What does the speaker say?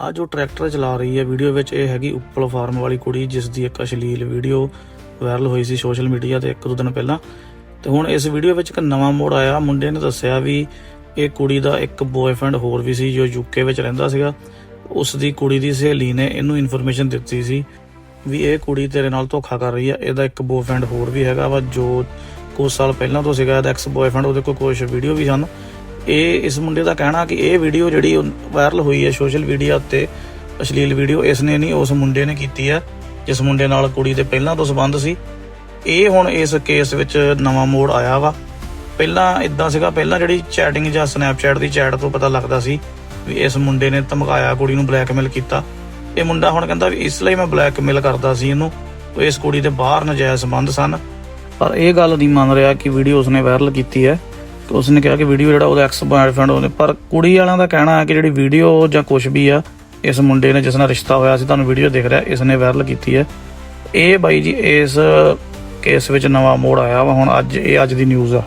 ਆ ਜੋ ਟਰੈਕਟਰ ਚਲਾ ਰਹੀ ਹੈ, ਵੀਡੀਓ ਵਿੱਚ ਇਹ ਹੈਗੀ ਉੱਪਲ ਫਾਰਮ ਵਾਲੀ ਕੁੜੀ ਜਿਸ ਦੀ ਇੱਕ ਅਸ਼ਲੀਲ ਵੀਡੀਓ ਵਾਇਰਲ ਹੋਈ ਸੀ ਸੋਸ਼ਲ ਮੀਡੀਆ ਤੇ ਇੱਕ ਦੋ ਦਿਨ ਪਹਿਲਾਂ। ਤੇ ਹੁਣ ਇਸ ਵੀਡੀਓ ਵਿੱਚ ਇੱਕ ਨਵਾਂ ਮੋੜ ਆਇਆ। ਮੁੰਡੇ ਨੇ ਦੱਸਿਆ ਵੀ ਇਹ ਕੁੜੀ ਦਾ ਇੱਕ ਬॉयਫ੍ਰੈਂਡ ਹੋਰ ਵੀ ਸੀ, ਜੋ ਯੂਕੇ ਵਿੱਚ ਰਹਿੰਦਾ ਸੀਗਾ। ਉਸ ਦੀ ਕੁੜੀ ਦੀ ਸਹੇਲੀ ਨੇ ਇਹਨੂੰ ਇਨਫੋਰਮੇਸ਼ਨ ਦਿੱਤੀ ਸੀ ਵੀ ਇਹ ਕੁੜੀ ਤੇਰੇ ਨਾਲ ਧੋਖਾ ਕਰ ਰਹੀ ਆ ਇਹਦਾ ਇੱਕ ਬॉयਫ੍ਰੈਂਡ ਹੋਰ ਵੀ ਹੈਗਾ ਵਾ, ਜੋ ਕੁਝ ਸਾਲ ਪਹਿਲਾਂ ਤੋਂ ਸੀਗਾ। ਇਹਦਾ ਐਕਸ ਬॉयਫ੍ਰੈਂਡ ਉਹਦੇ ਕੋਲ ਕੁਝ ਵੀਡੀਓ ਵੀ ਹਨ ਇਹ ਇਸ ਮੁੰਡੇ ਦਾ ਕਹਿਣਾ ਕਿ ਇਹ ਵੀਡੀਓ ਜਿਹੜੀ ਵਾਇਰਲ ਹੋਈ ਹੈ ਸੋਸ਼ਲ ਮੀਡੀਆ ਉੱਤੇ, ਅਸ਼ਲੀਲ ਵੀਡੀਓ ਇਸ ਨੇ ਨਹੀਂ ਉਸ ਮੁੰਡੇ ਨੇ ਕੀਤੀ ਹੈ, ਜਿਸ ਮੁੰਡੇ ਨਾਲ ਕੁੜੀ ਦੇ ਪਹਿਲਾਂ ਤੋਂ ਸੰਬੰਧ ਸੀ। ਇਹ ਹੁਣ ਇਸ ਕੇਸ ਵਿੱਚ ਨਵਾਂ ਮੋੜ ਆਇਆ ਵਾ। ਪਹਿਲਾਂ ਇਦਾਂ ਸੀਗਾ, ਪਹਿਲਾਂ ਜਿਹੜੀ ਚੈਟਿੰਗ ਜਾਂ ਸਨੈਪਚੈਟ ਦੀ ਚੈਟ ਤੋਂ ਪਤਾ ਲੱਗਦਾ ਸੀ ਵੀ ਇਸ ਮੁੰਡੇ ਨੇ ਧਮਕਾਇਆ, ਕੁੜੀ ਨੂੰ ਬਲੈਕਮੇਲ ਕੀਤਾ। ਇਹ ਮੁੰਡਾ ਹੁਣ ਕਹਿੰਦਾ ਵੀ ਇਸ ਲਈ ਮੈਂ ਬਲੈਕਮੇਲ ਕਰਦਾ ਸੀ ਇਹਨੂੰ, ਉਹ ਇਸ ਕੁੜੀ ਦੇ ਬਾਹਰ ਨਜਾਇਜ਼ ਸੰਬੰਧ ਸਨ। ਪਰ ਇਹ ਗੱਲ ਨਹੀਂ ਮੰਨ ਰਿਹਾ ਕਿ ਵੀਡੀਓ ਉਸਨੇ ਵਾਇਰਲ ਕੀਤੀ ਹੈ। ਤੇ ਉਸਨੇ ਕਿਹਾ ਕਿ ਵੀਡੀਓ ਜਿਹੜਾ ਉਹਦਾ ਐਕਸ ਬॉयਫ੍ਰੈਂਡ ਉਹਨੇ, ਪਰ ਕੁੜੀ ਵਾਲਿਆਂ ਦਾ ਕਹਿਣਾ ਹੈ ਕਿ ਜਿਹੜੀ ਵੀਡੀਓ ਜਾਂ ਕੁਝ ਵੀ ਆ, ਇਸ ਮੁੰਡੇ ਨੇ ਜਿਸ ਨਾਲ ਰਿਸ਼ਤਾ ਹੋਇਆ ਸੀ, ਤੁਹਾਨੂੰ ਵੀਡੀਓ ਦਿਖ ਰਿਹਾ, ਇਸ ਨੇ ਵਾਇਰਲ ਕੀਤੀ ਹੈ। ਇਹ ਬਾਈ ਜੀ, ਇਸ ਕੇਸ ਵਿੱਚ ਨਵਾਂ ਮੋੜ ਆਇਆ ਵਾ, ਹੁਣ ਅੱਜ, ਇਹ ਅੱਜ ਦੀ ਨਿਊਜ਼ ਆ।